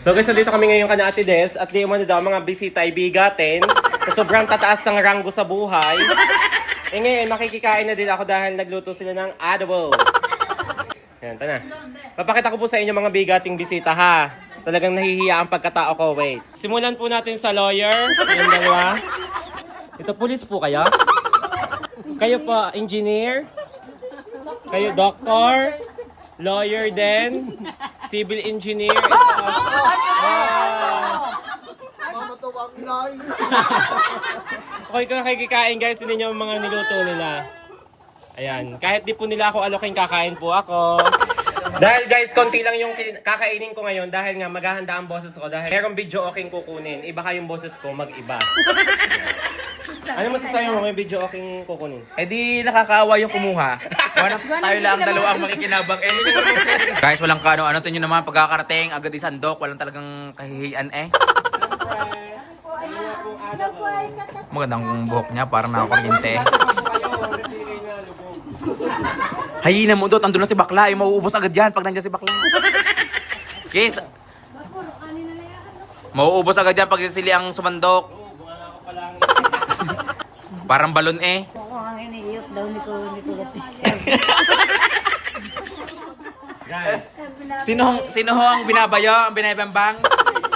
So guys, nandito kami ngayon kana Ate Des at di mo na daw mga bisita ay bigatin. So, sobrang tataas ng ranggo sa buhay. Eh ngayon, makikikain na din ako dahil nagluto sila ng adobo. Yan, tana. Papakita ko po sa inyo mga bigating bisita ha. Talagang nahihiya ang pagkatao ko. Wait. Simulan po natin sa lawyer. Yung dalawa. Ito, police po kayo? Kayo po, engineer? Kayo, doctor? Lawyer din? Civil engineer? Wow! Mamatuwang inay. Okay ko nakikikain guys, hindi niyo ang mga niluto nila. Ayan, kahit di po nila ako alokin, kakain po ako. Dahil guys, konti lang yung kakainin ko ngayon dahil nga maghahanda ang boses ko dahil merong video okay kukunin. Iba ka yung boses ko, mag-iba. Ano masasabi mo may video okay kukunin? Eh di nakakaawa yung kumuha. Wala tayo lang ang dalawa ang makikinabang. Eh, Guys, walang kano. Ano tinyo naman pagkakarating, agad isandok. Walang talagang kahihiyan eh. Magandang buhok niya, parang nakakuryente eh. Hayina mo doon, andun na si Bakla. Eh, mauubos agad yan pag nandiyan si Bakla. Guys, mauubos agad yan pag sili ang sumandok. Parang balon eh. Ako ang iniiyot daw ni ko ni ko Guys, Sino hong- sino ho ang binabayo, ang binabambang?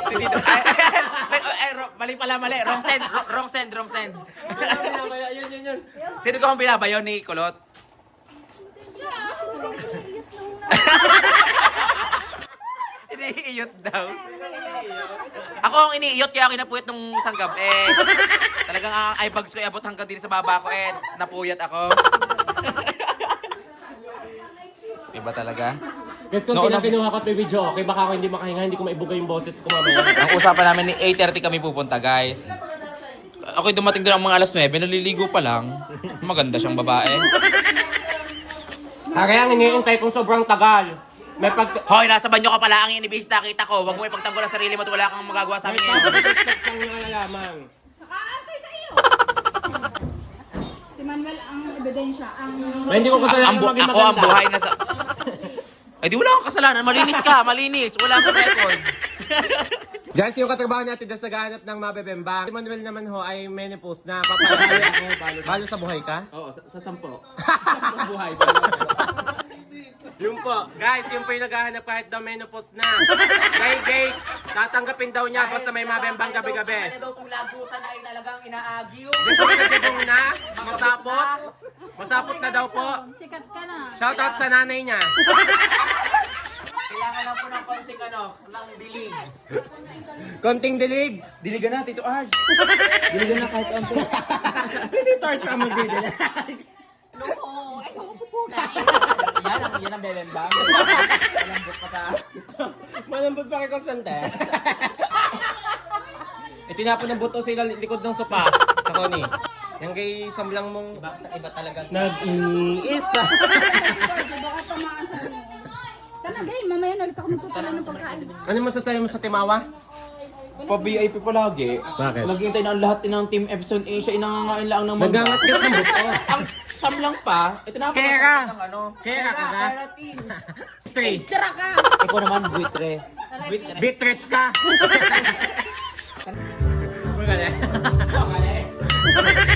Si Dito. Ay, ay, ay, ay, ro- mali pala, mali. Wrong send, ro- wrong send, wrong send. yun, yun, yun. Sino ko ang binabayo ni Kulot? Iniiyot daw. Ako ang iniiyot kaya kinapuyat nung isang gabi. Talagang ang eyebags ko ay abot hanggang din sa baba ko eh. Napuyat ako. Iba talaga. Guys, kung No, no, no. kinuha ko at may video okay, baka ako hindi makahinga, hindi ko maibuga yung boses ko mamaya. Ang usapan namin ni 8.30 kami pupunta, guys. Okay, dumating din ang mga alas 9, naliligo pa lang. Maganda siyang babae. Ah, kaya nga iniintay kong sobrang tagal. May pag... Hoy, nasa banyo ka pala ang inibis nakita ko. Huwag mo ipagtanggol ang sarili mo at wala kang magagawa sa May amin ngayon. pag-suspect kang nalalaman. Si Manuel ang ebidensya, ang May hindi ko kasalanan ang maging ako ang buhay na sa... Ay, di wala kang kasalanan. Malinis ka, malinis. Wala kang record. Guys, yung katrabaho natin na naghahanap ng mabebemba. Si Manuel naman ho ay menopause na. Papalala ako. Balo, balo sa buhay ka? Oo, sa, sa sampo. buhay. Yun po. Guys, yun po yung naghahanap kahit daw menopause na. Kay Jake, tatanggapin daw niya basta may mabembang gabi-gabi. daw kung lagusan ay talagang inaagiw. Dito na, masapot. Masapot na daw po. sikat ka na. Shoutout sa nanay niya. Kailangan lang po ng konting ano, lang dilig. Konting dilig. Diligan na, Tito Arj. Diligan na kahit onto. Hindi torch ang magdidilig. yan ang, yan ang bebembang. Malambot pa ka. Malambot pa kay Constante. Itinapon ng buto sa ilang likod ng sopa. Ako ni. Yan kay Samblang mong Iba, iba talaga. nag-iisa. Baka tamaan sa ano. Tana, gay, mamaya na ulit ako magtuturo ng pagkain. ano masasabi mo sa Timawa? Pa-VIP palagi. Bakit? Naghihintay na ang lahat ng Team Epson Asia, inangangain lang ng mga... Nagangat-gat ng buto. Ang samlang pa, ito na Kera. ng ano. Kera ka ka? Kera team. Three. Tira ka! Ikaw naman, buitre. Bitress ka. Magaling. Pangako,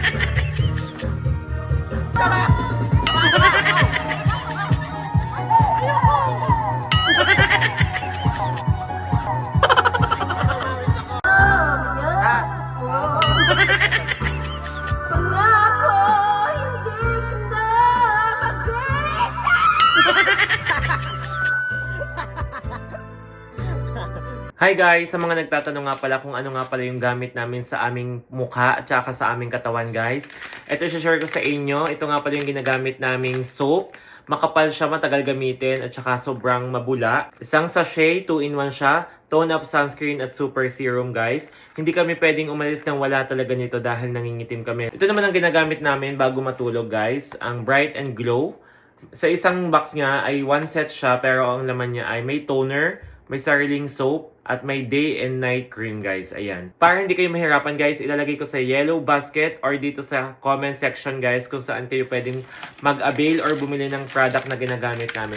Hi guys! Sa mga nagtatanong nga pala kung ano nga pala yung gamit namin sa aming mukha at saka sa aming katawan guys. Ito share ko sa inyo. Ito nga pala yung ginagamit naming soap. Makapal siya, matagal gamitin at saka sobrang mabula. Isang sachet, 2-in-1 siya. Tone up sunscreen at super serum guys. Hindi kami pwedeng umalis nang wala talaga nito dahil nangingitim kami. Ito naman ang ginagamit namin bago matulog guys. Ang Bright and Glow. Sa isang box nga ay one set siya pero ang laman niya ay may toner, may sariling soap, at may day and night cream guys. Ayan. Para hindi kayo mahirapan guys, ilalagay ko sa yellow basket or dito sa comment section guys kung saan kayo pwedeng mag-avail or bumili ng product na ginagamit namin.